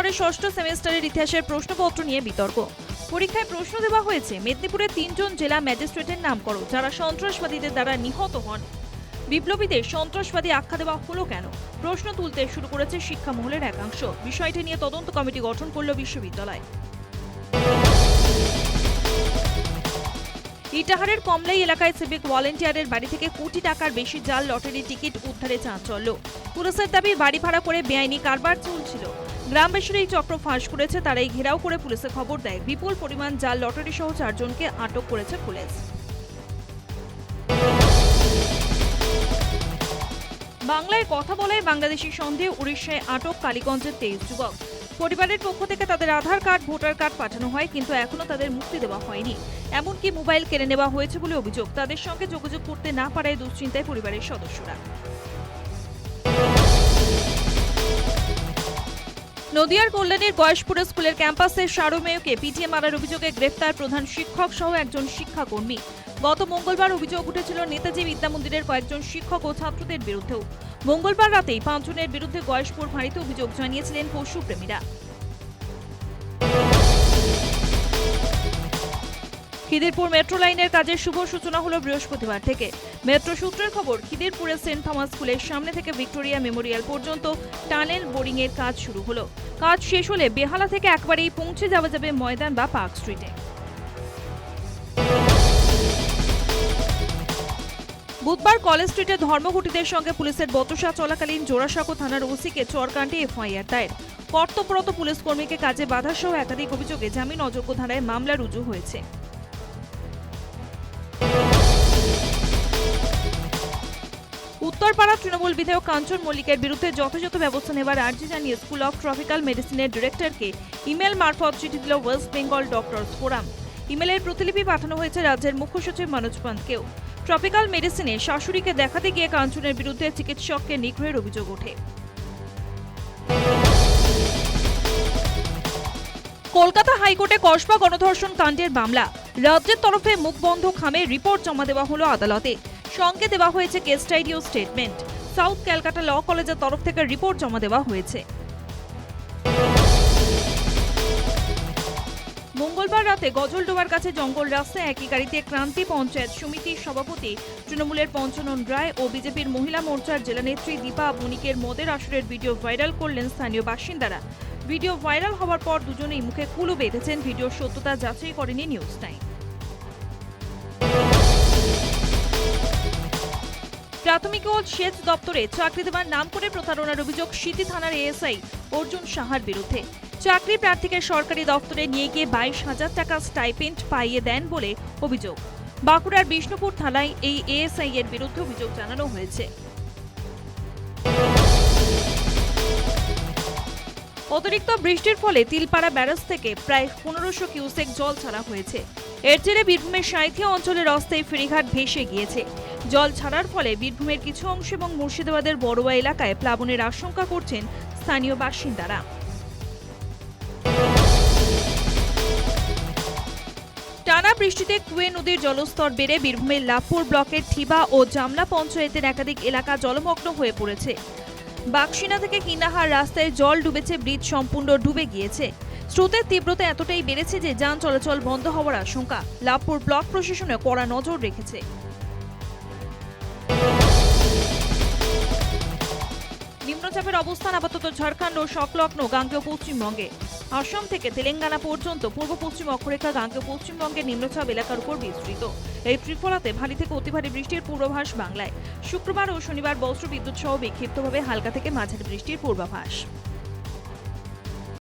স্তরে ষষ্ঠ সেমিস্টারের ইতিহাসের প্রশ্নপত্র নিয়ে বিতর্ক। পরীক্ষায় প্রশ্ন দেওয়া হয়েছে মেদিনীপুরের তিনজন জেলা ম্যাজিস্ট্রেটের নাম করো, যারা সন্ত্রাসবাদীদের দ্বারা নিহত হন। বিপ্লবীদের সন্ত্রাসবাদী আখ্যা দেওয়া হলো কেন? প্রশ্ন তুলতে শুরু করেছে শিক্ষা মহলের একাংশ। বিষয়টি নিয়ে তদন্ত কমিটি গঠন করল বিশ্ববিদ্যালয়। ইটাহারের কমলাই এলাকায় সিভিক ভলেন্টিয়ারের বাড়ি থেকে কোটি টাকার বেশি জাল লটারি টিকিট উদ্ধারে চাঞ্চল্য। পুলিশের দাবি, বাড়ি ভাড়া করে বেআইনি কারবার চলছিল। গ্রামবাসীরা এই চক্র ফাঁস করেছে তারাই ঘেরাও করে পুলিশে খবর দেয়। বিপুল পরিমাণ জাল, লটারি সহ চারজনকে আটক করেছে পুলিশ। বাংলায় কথা বলায় বাংলাদেশি সন্দেহে উড়িষ্যায় আটক কালীগঞ্জের তেইশ যুবক। পরিবারের পক্ষ থেকে তাদের আধার কার্ড, ভোটার কার্ড পাঠানো হয়, কিন্তু এখনও তাদের মুক্তি দেওয়া হয়নি। এমনকি মোবাইল কেড়ে নেওয়া হয়েছে বলে অভিযোগ। তাদের সঙ্গে যোগাযোগ করতে না পারায় দুশ্চিন্তায় পরিবারের সদস্যরা। নদিয়ার কল্যাণীর বয়সপুর স্কুলের ক্যাম্পাসে সারমেয়কে পিটিয়ে মারার অভিযোগে গ্রেফতার প্রধান শিক্ষক সহ একজন শিক্ষাকর্মী। গত মঙ্গলবার অভিযোগ উঠেছিল নেতাজি বিদ্যা মন্দিরের কয়েকজন শিক্ষক ও ছাত্রদের বিরুদ্ধেও। মঙ্গলবার রাতেই পাঁচজনের বিরুদ্ধে গয়েশপুর ফাঁড়িতে অভিযোগ জানিয়েছিলেন পশুপ্রেমীরা। খিদিরপুর মেট্রো লাইনের কাজের শুভ সূচনা হলো বৃহস্পতিবার থেকে। মেট্রো সূত্রের খবর, খিদিরপুরের সেন্ট থমাস স্কুলের সামনে থেকে ভিক্টোরিয়া মেমোরিয়াল পর্যন্ত টানেল বোরিং এর কাজ শুরু হলো। কাজ শেষ হলে বেহালা থেকে একবারেই পৌঁছে যাওয়া যাবে ময়দান বা পার্ক স্ট্রিটে। বুধবার কলেজ স্ট্রিটে ধর্মঘটিদের সঙ্গে পুলিশের বতসা চলাকালীন জোড়াসাঁকো থানার ওসিকে চরকাণ্ডে এফআইআর দায়ের। কর্তব্যরত পুলিশ কর্মীকে কাজে বাধা সহ একাধিক অভিযোগে জামিন অযোগ্য ধারায় মামলা রুজু হয়েছে। উত্তরপাড়া তৃণমূল বিধায়ক কাঞ্চন মল্লিকের বিরুদ্ধে যথাযথ ব্যবস্থা নেবার আর্জি জানিয়ে স্কুল অফ ট্রপিক্যাল মেডিসিনের ডিরেক্টরকে ইমেল মারফত চিঠি দিল ওয়েস্ট বেঙ্গল ডক্টরস ফোরাম। ইমেলের প্রতিলিপি পাঠানো হয়েছে রাজ্যের মুখ্য সচিব মনোজ পান্তকেও ট্রপিক্যাল মেডিসিনে শাশুড়িকে দেখাতে গিয়ে কাঞ্চনের বিরুদ্ধে চিকিৎসককে নিগ্রহের অভিযোগ ওঠে। কলকাতা হাইকোর্টে কসবা গণধর্ষণ কাণ্ডের মামলা। রাজ্যের তরফে মুখবন্ধ খামে রিপোর্ট জমা দেওয়া হলো আদালতে। সঙ্গে দেওয়া হয়েছে case statement South Calcutta law কলেজের তরফ থেকে রিপোর্ট জমা দেওয়া হয়েছে। মঙ্গলবার রাতে গজলডোবার কাছে জঙ্গল রাস্তায় একই গাড়িতে ক্রান্তি পঞ্চায়েত সমিতির সভাপতি তৃণমূলের পঞ্চানন রায় ও বিজেপির মহিলা মোর্চার জেলানেত্রী দীপা বণিকের মদের আসরের ভিডিও ভাইরাল করলেন স্থানীয় বাসিন্দারা। ভিডিও ভাইরাল হওয়ার পর দুজনেই মুখে কুলু বেঁধেছেন। ভিডিওর সত্যতা যাচাই করেনি নিউজ টাইম প্রাথমিক ও সেচ দপ্তরে চাকরি দেওয়ার নাম করে প্রতারণার অভিযোগ সিটি থানার এএসআই অর্জুন সাহার বিরুদ্ধে। চাকরি প্রার্থীকে সরকারি দপ্তরে নিয়ে গিয়ে বাইশ হাজার টাকা স্টাইপেন্ড পাইয়ে দেন বলে অভিযোগ। বাঁকুড়ার বিষ্ণুপুর থানায় এই এএসআই এর বিরুদ্ধে অভিযোগ জানানো হয়েছে। অতিরিক্ত বৃষ্টির ফলে তিলপাড়া ব্যারাজ থেকে প্রায় পনেরোশো কিউসেক জল ছাড়া হয়েছে। এর জেরে বীরভূমের সাঁইথিয়া অঞ্চলের রাস্তায় ফেরিঘাট ভেসে গিয়েছে। জল ছাড়ার ফলে বীরভূমের কিছু অংশ এবং মুর্শিদাবাদের বড়ুয়া এলাকায় প্লাবনের আশঙ্কা করছেন স্থানীয় বাসিন্দারা। টানা বৃষ্টিতে কুয়ে নদীর জলস্তর বেড়ে বীরভূমের লাভপুর ব্লকের থিবা ও জামলা পঞ্চায়েতের একাধিক এলাকা জলমগ্ন হয়ে পড়েছে। বাক্সিনা থেকে কিনাহার রাস্তায় জল ডুবেছে, ব্রিজ সম্পূর্ণ ডুবে গিয়েছে। স্রোতের তীব্রতা এতটাই বেড়েছে যে যান চলাচল বন্ধ হওয়ার আশঙ্কা। লাভপুর ব্লক প্রশাসনে কড়া নজর রেখেছে। নিম্নচাপের অবস্থান আপাতত ঝাড়খণ্ড ও সংলগ্ন গাঙ্গেয় পশ্চিমবঙ্গে। আসাম থেকে তেলেঙ্গানা পর্যন্ত পূর্ব পশ্চিম অক্ষরেখা গাঙ্গেয় পশ্চিমবঙ্গের নিম্নচাপ এলাকার উপর বিস্তৃত। এই ত্রিফলাতে ভারী থেকে অতি ভারী বৃষ্টির পূর্বাভাস বাংলায়। শুক্রবার ও শনিবার বস্ত্র বিদ্যুৎ সহ বিক্ষিপ্তভাবে হালকা থেকে মাঝারি বৃষ্টির পূর্বাভাস।